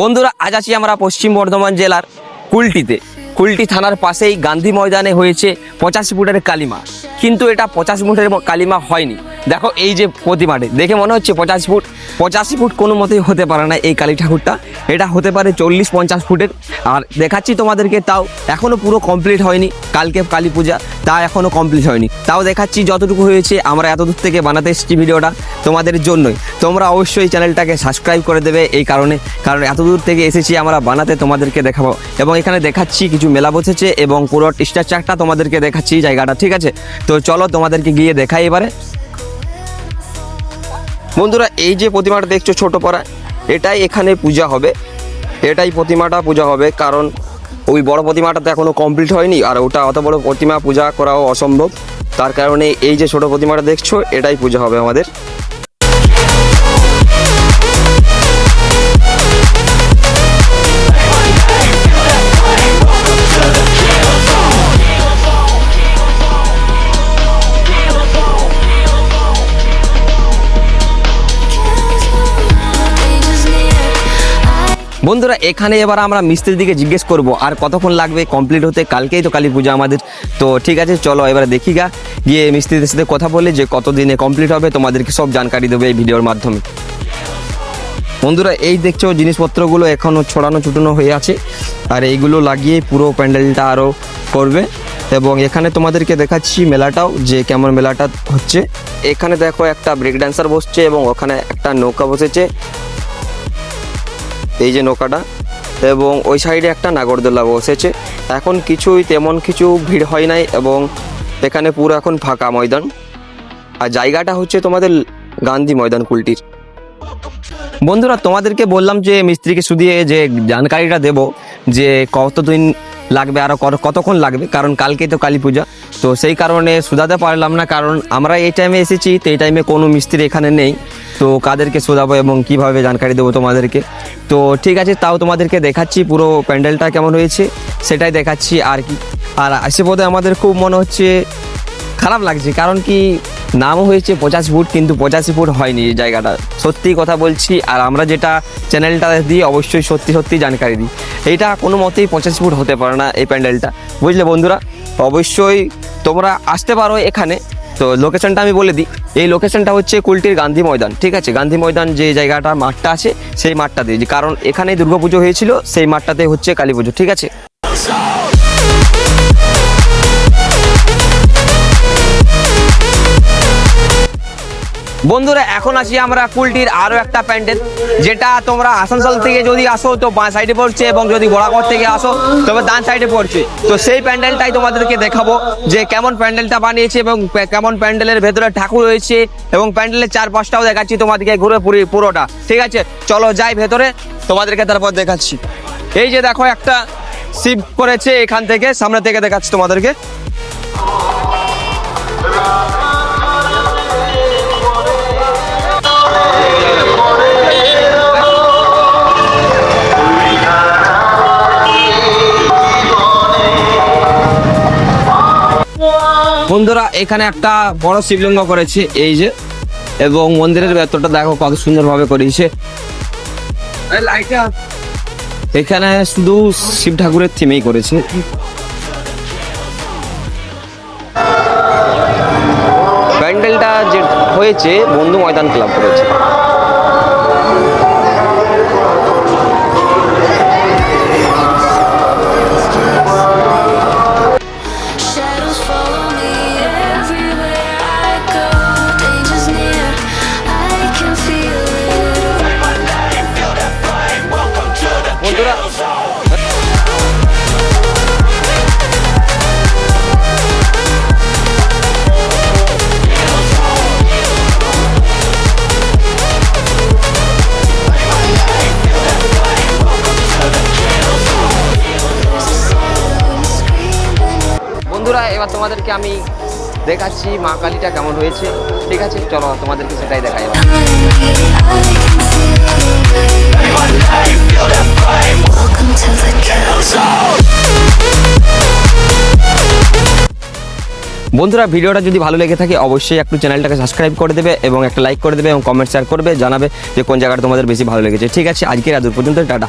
বন্ধুরা, আজ আছি আমরা পশ্চিম বর্ধমান জেলার কুলটিতে। কুলটি থানার পাশেই গান্ধী ময়দানে হয়েছে পঁচাশি ফুটের কালিমা। কিন্তু এটা পঁচাশি ফুটের কালিমা হয়নি। দেখো এই যে প্রতিমাটি, দেখে মনে হচ্ছে পঁচাশি ফুট পঁচাশি ফুট কোনো মতেই হতে পারে না এই কালী ঠাকুরটা। এটা হতে পারে চল্লিশ পঞ্চাশ ফুটের। আর দেখাচ্ছি তোমাদেরকে, তাও এখনও পুরো কমপ্লিট হয়নি। কালকে কালী পূজা তা এখনও কমপ্লিট হয়নি। তাও দেখাচ্ছি যতটুকু হয়েছে, আমরা এত দূর থেকে বানাতে এসেছি ভিডিওটা তোমাদের জন্যই। তোমরা অবশ্যই চ্যানেলটাকে সাবস্ক্রাইব করে দেবে এই কারণে। কারণ এত দূর থেকে এসেছি আমরা বানাতে তোমাদেরকে দেখাবো। এবং এখানে দেখাচ্ছি কিছু মেলা বসেছে এবং পুরো স্ট্রাকচারটা তোমাদেরকে দেখাচ্ছি জায়গাটা, ঠিক আছে? তো চলো তোমাদেরকে গিয়ে দেখাই এবারে। বন্ধুরা, এই যে প্রতিমাটা দেখছ ছোট পড়া, এটাই এখানে পূজা হবে। এটাই প্রতিমাটা পূজা হবে, কারণ ওই বড় প্রতিমাটা তো এখনও কমপ্লিট হয়নি, আর ওটা অত বড় প্রতিমা পূজা করাও অসম্ভব। তার কারণে এই যে ছোট প্রতিমাটা দেখছ, এটাই পূজা হবে আমাদের। বন্ধুরা, এখানে এবার আমরা মিস্ত্রির দিকে জিজ্ঞেস করব, আর কতক্ষণ লাগবে কমপ্লিট হতে, কালকেই তো কালী পূজা আমাদের। তো ঠিক আছে, চলো এবারে দেখি গা, গিয়ে মিস্ত্রিদের সাথে কথা বলে যে কত দিনে কমপ্লিট হবে, তোমাদেরকে সব জানকারি দেবে এই ভিডিওর মাধ্যমে। বন্ধুরা, এই দেখছ জিনিসপত্রগুলো এখনও ছড়ানো ছুটানো হয়ে আছে, আর এইগুলো লাগিয়ে পুরো প্যান্ডেলটা আরও করবে। এবং এখানে তোমাদেরকে দেখাচ্ছি মেলাটাও, যে কেমন মেলাটা হচ্ছে। এখানে দেখো একটা ব্রেক ড্যান্সার বসছে, এবং ওখানে একটা নৌকা বসেছে এই যে নৌকাটা এবং ওই সাইডে একটা নাগরদোলা বসেছে। এখন কিছুই তেমন কিছু ভিড় হয় নাই এবং এখানে পুরো এখন ফাঁকা ময়দান। আর জায়গাটা হচ্ছে তোমাদের গান্ধী ময়দান কুলটির। বন্ধুরা, তোমাদেরকে বললাম যে মিস্ত্রিকে শুধিয়ে যে জানকারিটা দেব, যে কতদিন লাগবে আরও কতক্ষণ লাগবে, কারণ কালকেই তো কালী পূজা। তো সেই কারণে শুধাতে পারলাম না, কারণ আমরা এই টাইমে এসেছি, তো এই টাইমে কোনো মিস্ত্রি এখানে নেই। তো কাদেরকে শোধাবো এবং কীভাবে জানকারি দেবো তোমাদেরকে? তো ঠিক আছে, তাও তোমাদেরকে দেখাচ্ছি পুরো প্যান্ডেলটা কেমন হয়েছে, সেটাই দেখাচ্ছি আর কি। আর আসে পথে আমাদের খুব মনে হচ্ছে খারাপ লাগছে, কারণ কি নাম হয়েছে পঁচাশি ফুট, কিন্তু পঁচাশি ফুট হয়নি এই জায়গাটা। সত্যি কথা বলছি, আর আমরা যেটা চ্যানেলটা দিই, অবশ্যই সত্যি সত্যি জানকারি দিই। এইটা কোনো মতেই পঁচাশি ফুট হতে পারে না এই প্যান্ডেলটা। বুঝলে বন্ধুরা? অবশ্যই তোমরা আসতে পারো এখানে তো লোকেশনটা আমি বলে দিই। এই লোকেশনটা হচ্ছে কুলটির গান্ধী ময়দান, ঠিক আছে? গান্ধী ময়দান যে জায়গাটা মাঠটা আছে, সেই মাঠটাতে কারণ এখানেই দুর্গাপুজো হয়েছিল, সেই মাঠটাতে হচ্ছে কালী পুজো, ঠিক আছে? বন্ধুরা, এখন আছি আমরা কুলটির আরও একটা প্যান্ডেল, যেটা তোমরা আসানসোল থেকে যদি আসো, তো বাঁ সাইডে পড়ছে এবং যদি গোড়াঘর থেকে আসো, তবে ডান সাইডে পড়ছে। তো সেই প্যান্ডেলটাই তোমাদেরকে দেখাবো, যে কেমন প্যান্ডেলটা বানিয়েছে এবং কেমন প্যান্ডেলের ভেতরে ঠাকুর রয়েছে এবং প্যান্ডেলের চারপাশটাও দেখাচ্ছি তোমাদেরকে ঘুরে পুরি পুরোটা। ঠিক আছে? চলো যাই ভেতরে, তোমাদেরকে তারপর দেখাচ্ছি। এই যে দেখো, একটা শিব করেছে এখান থেকে, সামনে থেকে দেখাচ্ছি তোমাদেরকে। বন্ধুরা এখানে একটা বড় শিবলিঙ্গ করেছে এই যে এবং মন্দিরের ভেতরটা দেখো কত সুন্দরভাবে করেছে এখানে শুধু শিব ঠাকুরের থিমেই করেছে। প্যান্ডেলটা যে হয়েছে বন্ধু ময়দান ক্লাব করেছে। এবার তোমাদেরকে আমি দেখাচ্ছি মা কালীটা কেমন হয়েছে। ঠিক আছে, চলো তোমাদেরকে সেটাই দেখাই. বন্ধুরা, ভিডিওটা যদি ভালো লেগে থাকে, অবশ্যই একটু চ্যানেলটাকে সাবস্ক্রাইব করে দেবে এবং একটা লাইক করে দেবে এবং কমেন্ট শেয়ার করবে, জানাবে যে কোন জায়গাটা তোমাদের বেশি ভালো লেগেছে। ঠিক আছে, আজকের আদূর পর্যন্ত, টাটা।